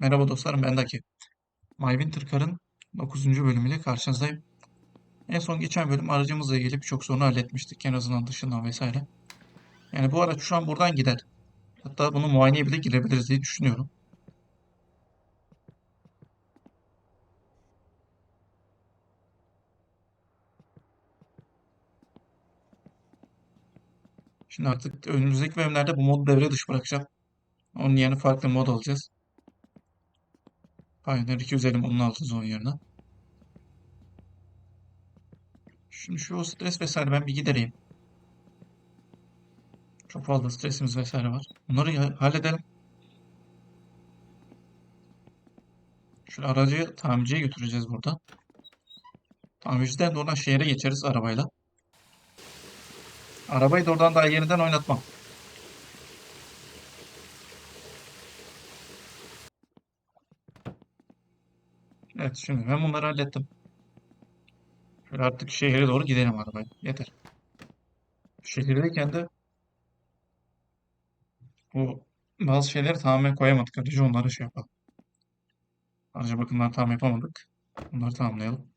Merhaba dostlarım ben Daki. My Winter Car'ın 9. bölümüyle karşınızdayım. En son geçen bölüm aracımızla ilgili birçok sorunu halletmiştik. En azından dışından vesaire. Yani bu araç şu an buradan gider. Hatta bunu muayeneye bile girebiliriz diye düşünüyorum. Şimdi artık önümüzdeki bölümlerde bu modu devre dışı bırakacağım. Onun yerine farklı mod alacağız. Pioneer 250 modunu alacağız onun yerine. Şimdi şu stres vesaire ben bir gidereyim. Çok fazla stresimiz vesaire var. Bunları halledelim. Şöyle aracı tamirciye götüreceğiz burada. Tamirciden de oradan şehre geçeriz arabayla. Arabayı da oradan daha yeniden oynatmam. Evet şimdi ben bunları hallettim. Şöyle artık şehre doğru gidelim arabayla. Yeter. Şehirdeyken de bu bazı şeyleri tamamen koyamadık. Önce onları şey yapalım. Aracı bakımları tam yapamadık. Bunları tamamlayalım.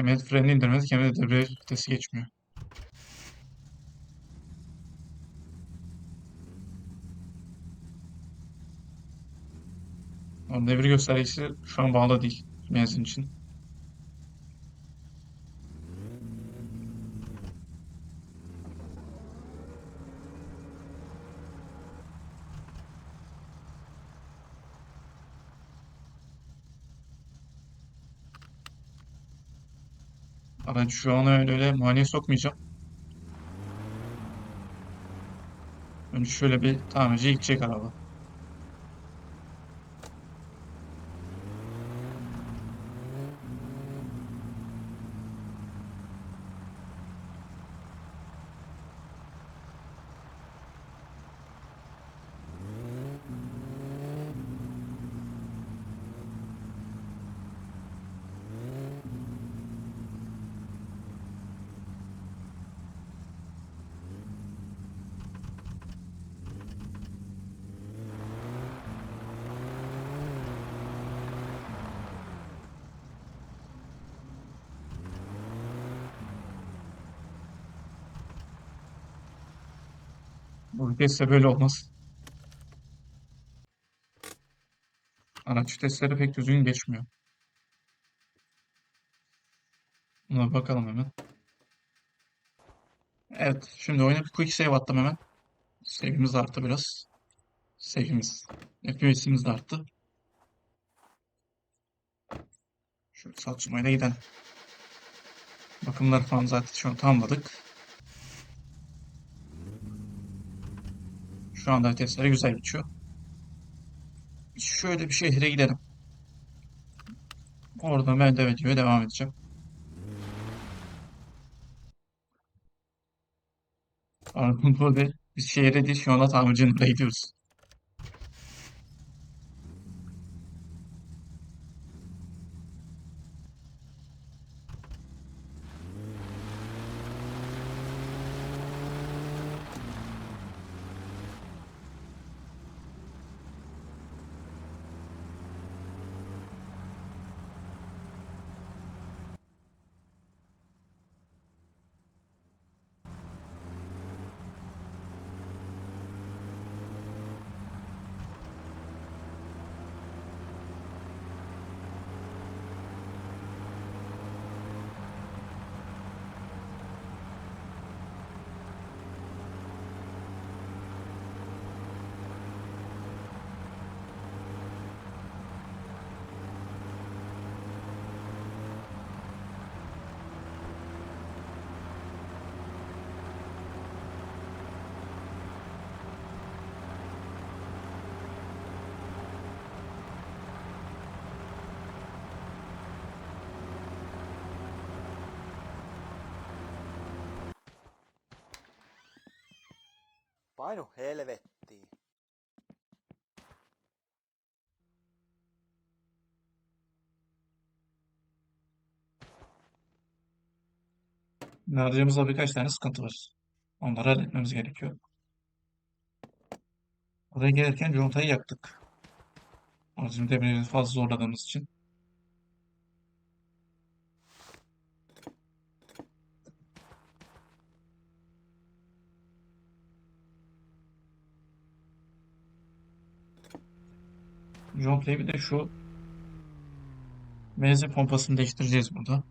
Hem el frenini indirmedik hem de debriyaj vitesi geçmiyor. Devir göstergesi şu an bağlı değil benzin için. Şu an öyle öyle muayeneye sokmayacağım. Önce şöyle bir tamirciye gidecek araba. Bu viteste böyle olmaz. Araç vitesleri pek düzgün geçmiyor. Buna bakalım hemen. Evet, şimdi oyuna bir quick save attım hemen. Save'imiz arttı biraz. Save'imiz, FPS'imiz de arttı. Şöyle Satsumayla gidelim. Bakımları falan zaten şu an tamamladık. Şu anda testleri güzel geçiyor. Şöyle bir şehre gidelim. Orada ben de videoya devam edeceğim. Pardon burada biz şehre değil şu anda tamircinin oraya gidiyoruz. Painu helvettiin. Aracımızda birkaç tane sıkıntı var. Onları halletmemiz gerekiyor. Buraya gelirken contayı yaktık. Aracın debriyajını fazla zorladığımız için. Contayı bir de şu benzin pompasını değiştireceğiz burada.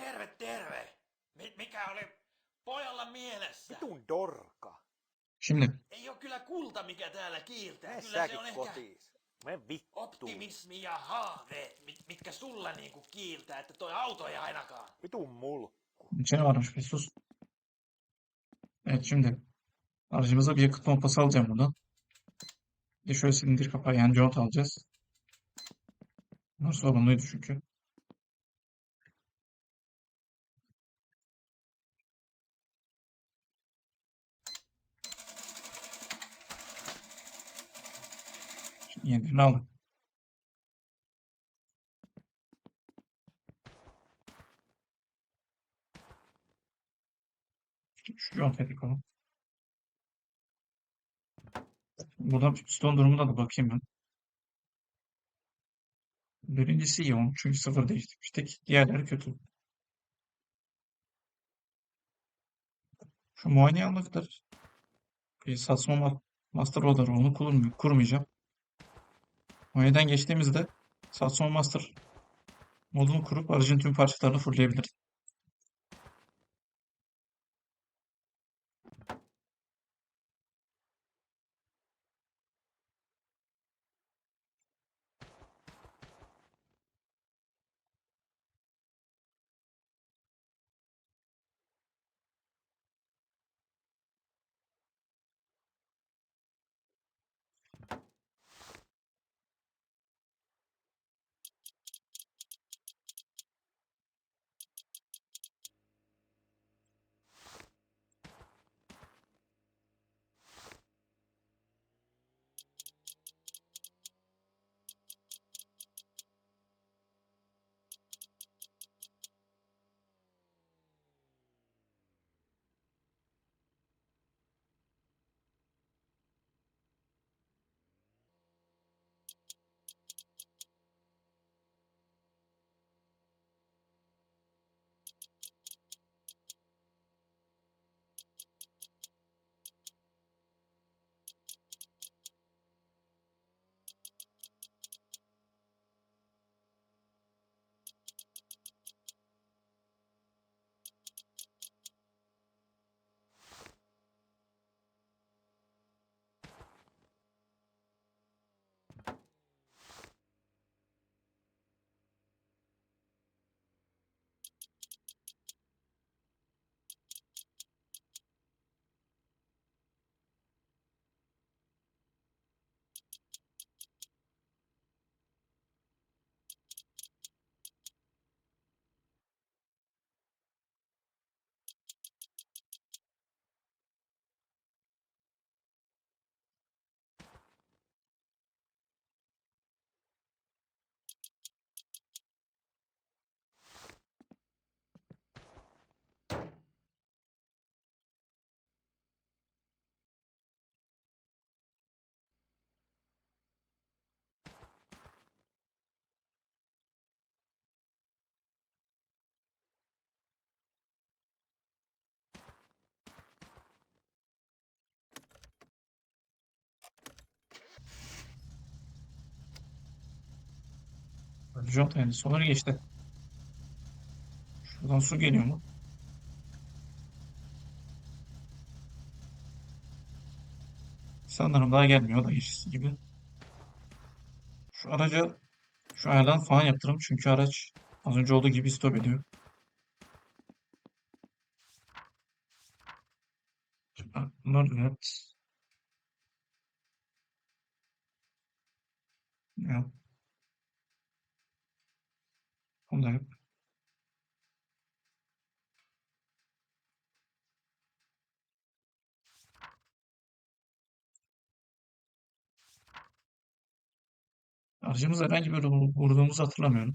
Terve, terve. Mi- mikä oli pojalla mielessä? Vitun dorka. Şimdi Ei oo kyllä kulta, mikä täällä kiiltää. Mene kyllä se säkin on ehkä kotiis. Mene vittuun. optimismi ja haaveet, mit- mitkä sulla niinku kiiltää, että toi auto ei ainakaan. Vitun mulkku. içeri varmış bir sus. Evet şimdi aracımıza bir yakıt pompası alacağım buradan. Bir de şöyle silindir kapağı yani conta alacağız. Bunlar sorunluydu çünkü. Şimdi yenilerini aldım. Şu contayı takalım. Burada piston durumuna da bakayım ben. Birincisi iyi onun çünkü sıfır değiştirmiştik. Diğerleri kötü. Şu muayene anlıktır. Bir satsma ma- master roller onu kurmayacağım. Muayeneden geçtiğimizde satsma master modunu kurup aracın tüm parçalarını fullleyebiliriz. Conta yani soları geçti. Şuradan su geliyor mu? Sanırım daha gelmiyor. Da geçişi gibi. Şu araca şu ayardan falan yaptırım. Çünkü araç az önce olduğu gibi stop ediyor. Evet. Ya. Onu da yap. Aracımız herhangi vur- vurduğumuzu hatırlamıyorum.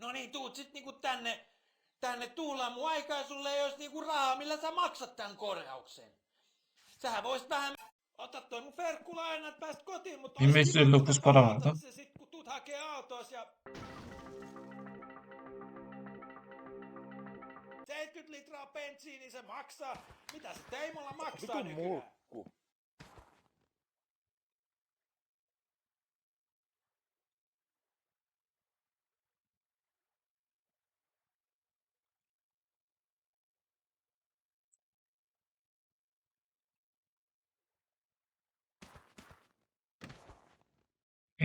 No niin, tuut sit niinku tänne, tänne tuulaan mun aikaa sulle ei ois niinku rahaa, millä sä maksat tän korjauksen. Sähän voisit vähän... Ota toi mun ferkkulaina, että pääst kotiin, mutta... ois 1559 kiva, kun para sä vardı. palautat se sit, kun tuut hakee autoos ja... 70 litraa bensiini se maksaa. Mitä se Teimolla maksaa Vitun nykyään?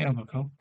Gel bakalım.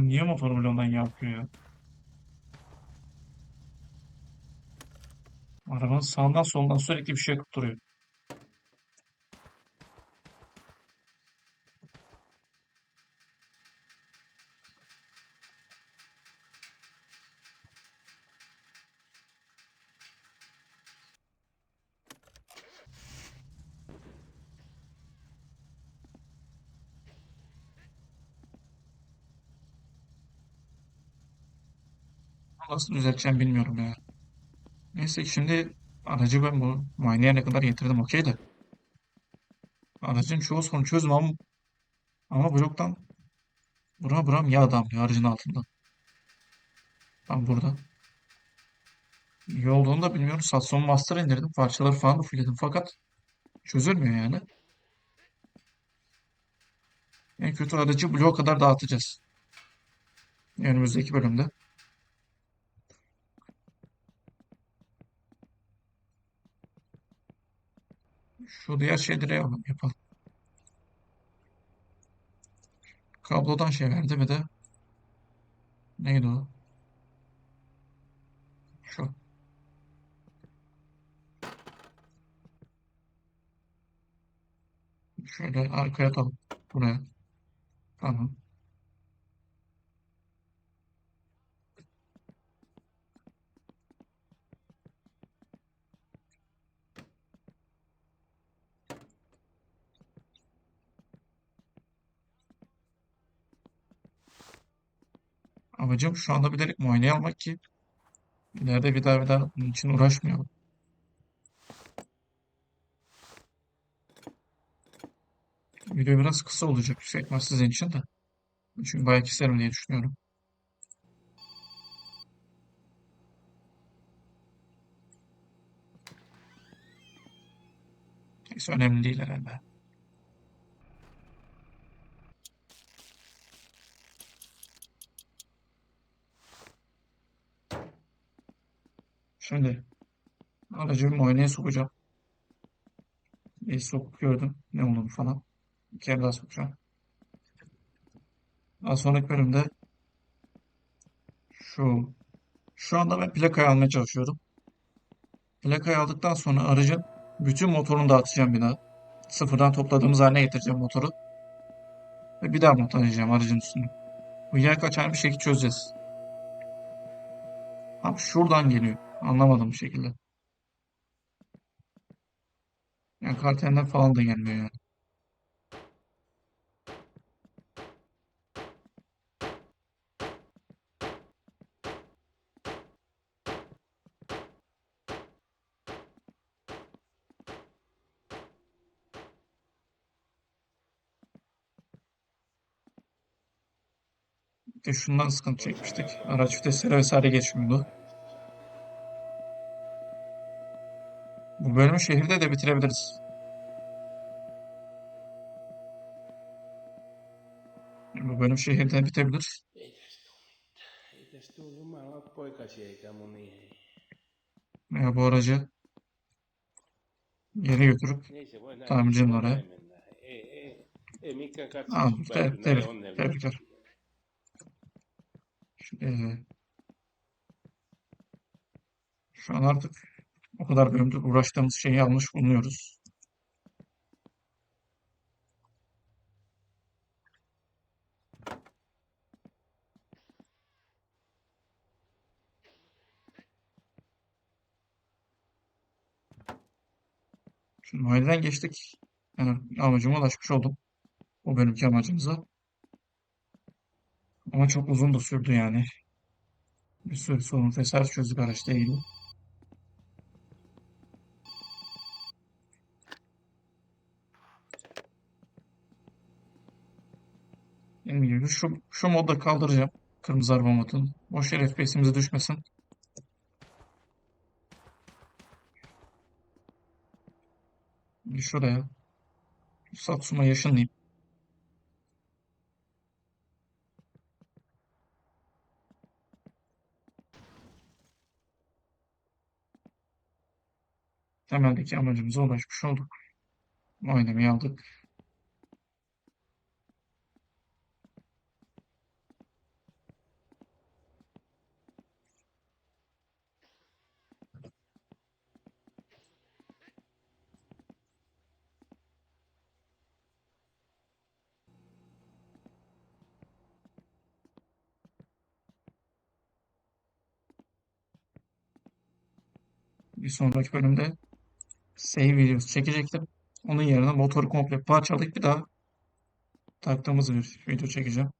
Lan niye motor bloğundan yapıyor ya? Arabanın sağından solundan sürekli bir şey yakıp duruyor. Nasıl düzelteceğim bilmiyorum ya. Neyse şimdi aracı ben bu muayeneye ne kadar getirdim okey de. Aracın çoğu sorunu çözüm ama, ama bloktan buram buram yağ damlıyor aracın altında. Tam burada. İyi olduğunu da bilmiyorum. Satson Master indirdim. Parçaları falan da fullledim fakat çözülmüyor yani. En kötü aracı bloğa kadar dağıtacağız. Önümüzdeki bölümde. Şu diğer şeyleri yapalım. Kablodan şey verdi mi de neydi o? Şu. Şöyle arkaya atalım. Buraya. Tamam. Amacım şu anda bilerek muayene almak ki ileride bir daha bir daha bunun için uğraşmayalım. Video biraz kısa olacak yüksek ihtimal sizin için de. Çünkü bayağı keserim diye düşünüyorum. Neyse önemli değil herhalde. Şimdi aracı bir muayeneye sokacağım. Bir sokup gördüm ne olduğunu falan. Bir kere daha sokacağım. Daha sonraki bölümde şu şu anda ben plakayı almaya çalışıyorum. Plakayı aldıktan sonra aracın bütün motorunu dağıtacağım bir daha. Sıfırdan topladığımız haline getireceğim motoru. Ve bir daha montajlayacağım aracın üstüne. Bu yer kaçan bir şekilde çözeceğiz. Abi şuradan geliyor. Anlamadım bir şekilde. Yani kartenden falan da gelmiyor yani. Bir şundan sıkıntı çekmiştik. Araç vitesleri vesaire geçmiyordu. Şehirde de bitirebiliriz. Bu bölüm şehirde bitebilir. Veya bu aracı yere götürüp tamircinin oraya. näin tebrik- onnellisesti. tebrikler. Şu an artık o kadar bölümde uğraştığımız şeyi almış bulunuyoruz. Şimdi mahalleden geçtik. Yani amacıma ulaşmış oldum. O bölümki amacımıza. Ama çok uzun da sürdü yani. Bir sürü sorun vesaire çözdük araçla ilgili. Şu, şu modda kaldıracağım. Kırmızı araba modunu. Boş yer FPS'imize düşmesin. Bir şuraya. Satsuma yaşınlayayım. Temeldeki amacımıza ulaşmış olduk. Muayeneyi aldık. Bir sonraki bölümde save videosu çekecektim. Onun yerine motoru komple parçalayıp bir daha taktığımız bir video çekeceğim.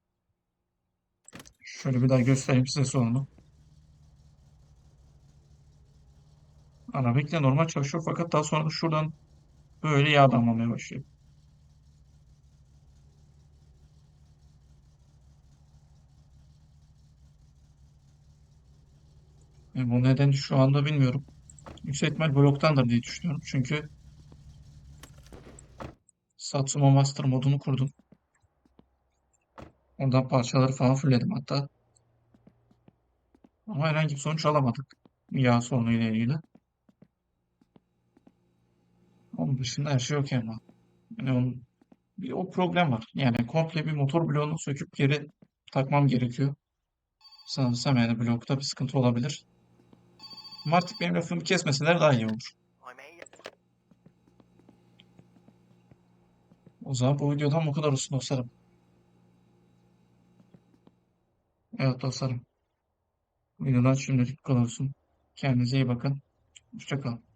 Şöyle bir daha göstereyim size sonunu. De normal çalışıyor fakat daha sonra da şuradan böyle yağ damlamaya başlıyor. Yani bu nedeni şu anda bilmiyorum. Yüksek ihtimal bloktandır diye düşünüyorum. Çünkü Satsuma Master modunu kurdum. Oradan parçaları falan fullledim hatta. Ama herhangi bir sonuç alamadık. Yağ sorunuyla ilgili. Onun dışında her şey okey ama. Yani onun, bir o problem var. Yani komple bir motor bloğunu söküp geri takmam gerekiyor. Sanırsam yani blokta bir sıkıntı olabilir. Artık benim lafımı kesmeseler daha iyi olur. O zaman bu videodan bu kadar olsun dostlarım. Evet dostlarım. Videodan şimdilik bu kadar olsun. Kendinize iyi bakın. Hoşça kalın.